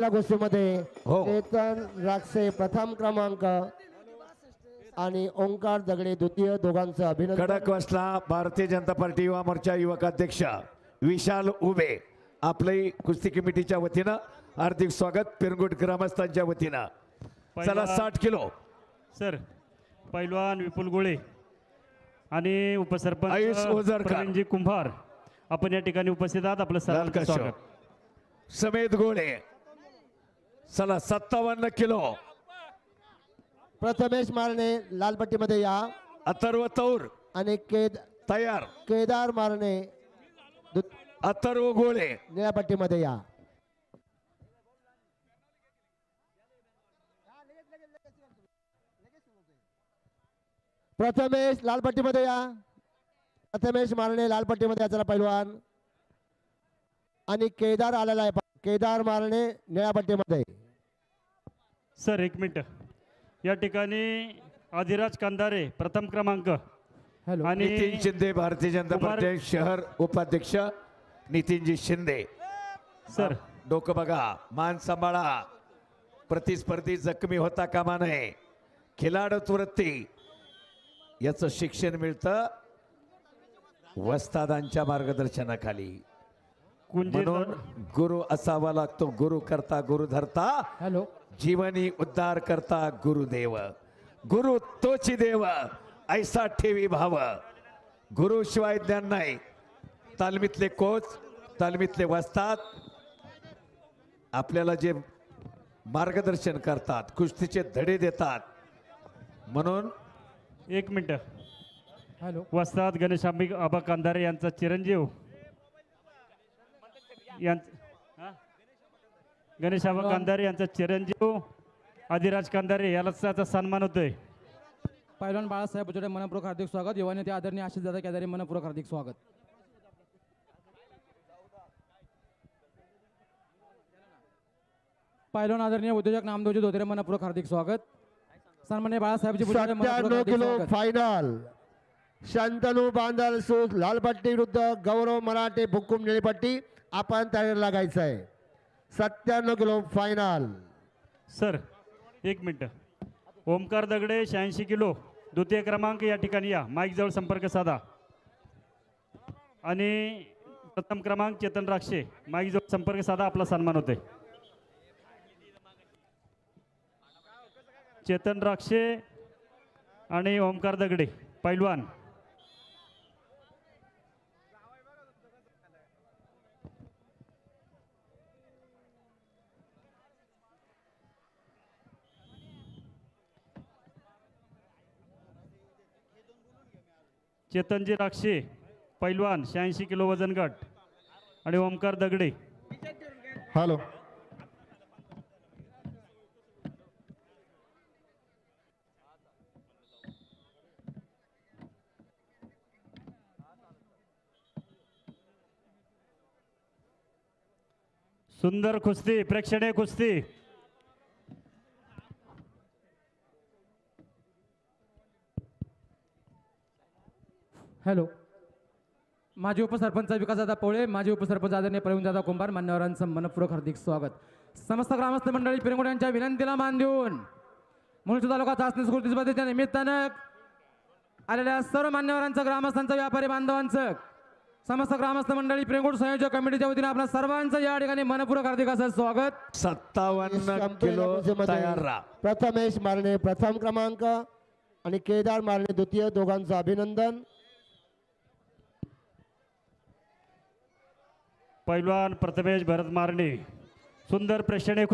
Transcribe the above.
या गोष्टीमध्ये हो. चेतन राक्षे प्रथम क्रमांक आणि ओंकार दगडे द्वितीय दोघांचं अभिनंदन. खडकवासला भारतीय जनता पार्टी युवा मोर्चा युवक अध्यक्ष विशाल उबे आपली कुस्ती कमिटीच्या वतीनं हार्दिक स्वागत पिरगुट ग्रामस्थांच्या वतीनं. चला साठ किलो. सर पैलवान विपुल गोळे आणि आयुष उपसरपंच कुंभार आपण या ठिकाणी उपस्थित आहात. आपलं स्वागत. समेत गोळे. चला सत्तावन्न किलो. प्रथमेश मारणे लालपट्टीमध्ये या. अथर्व तौर. आणि केद तयार. केदार मारणे दु- अथर्व गोळे. निळ्या पट्टीमध्ये या. प्रथमेश लालपट्टीमध्ये या. प्रथमेश मारणे लालपट्टीमध्ये याचा पैलवान आणि केदार आलेला आहे. केदार मारणे निळ्या पट्टीमध्ये सर एक मिनिट. या ठिकाणी आदिराज कंदारे प्रथम क्रमांक. हॅलो. आणि नितीन शिंदे भारतीय जनता कुमार- पार्टी शहर उपाध्यक्ष नितीनजी शिंदे. सर. डोकं बघा. मान सांभाळा. प्रतिस्पर्धी जखमी होता कामा नये. खिलाडत वृत्ती. याचं शिक्षण मिळतं वस्तादांच्या मार्गदर्शनाखाली. कुंजी म्हणून गुरु असावा लागतो गुरु करता गुरु धरता. हॅलो. जीवनी उद्धार करता गुरुदेव. गुरु तोची देव ऐसा ठेवी भाव. गुरु शिवाय ज्ञान नाही. तालमीतले कोच तालमीतले वस्तात आपल्याला जे मार्गदर्शन करतात कुस्तीचे धडे देतात. म्हणून एक मिनिट. हॅलो. वस्ताद गणेश आंबे आबा कंदारे यांचा चिरंजीव. यांच-? गणेश आबा कंदारे यांचा चिरंजीव आदिराज कंदारे याला त्याचा सन्मान होतोय. पैलवान बाळासाहेब बुचडे मनपूर्वक हार्दिक स्वागत. युवा नेते आदरणीय आशिष दादा केदारे मनपूर्वक हार्दिक स्वागत. पैलवान आदरणीय उद्योजक नामदेवजी धोत्रे मनपूर्वक हार्दिक स्वागत. सन्मान्य बाळासाहेबजी बुचडे मनपूर्वक सत्त्याण्णव हार्दिक किलो स्वागत. फायनल शांतनू बांदल सूज लालपट्टी विरुद्ध गौरव मराठे भुक्कुम निळीपट्टी. आपण तयारी लागायचं आहे. सत्त्याण्णव किलो फायनल सर एक मिनिट. ओमकार दगडे शहाऐंशी किलो. द्वितीय क्रमांक या ठिकाणी या. माईकजवळ संपर्क साधा. आणि प्रथम क्रमांक चेतन राक्षे. माईकजवळ संपर्क साधा आपला सन्मान होते चेतन राक्षे आणि ओमकार दगडे. पैलवान. चेतनजी राक्षे पैलवान शहाऐंशी किलो वजन गट आणि ओमकार दगडे. हॅलो. सुंदर कुस्ती प्रेक्षणीय कुस्ती. हॅलो. माजी उपसरपंच विकासदादा पोळे माजी उपसरपंच आदरणीय प्रवीणदादा कुंभार मान्यवरांचं मनपूर्वक हार्दिक स्वागत. समस्त ग्रामस्थ मंडळी पिरंगुड यांच्या विनंतीला मान देऊन मुळशी तालुका चाचणी स्फूर्ती स्पर्धेच्या निमित्तानं आलेल्या सर्व मान्यवरांचं ग्रामस्थांचं व्यापारी बांधवांचं समस्त ग्रामस्थ मंडळी पिरंगुड संयोजक कमिटीच्या वतीने आपल्या सर्वांचं या ठिकाणी मनपूर्वक हार्दिक असं स्वागत. सत्तावन्न किलो तयार राहा प्रथमेश मारणे प्रथम क्रमांक आणि केदार मारणे द्वितीय दोघांचं अभिनंदन. पैलवान प्रथमेश भरत मारणे सुंदर प्रेक्षणे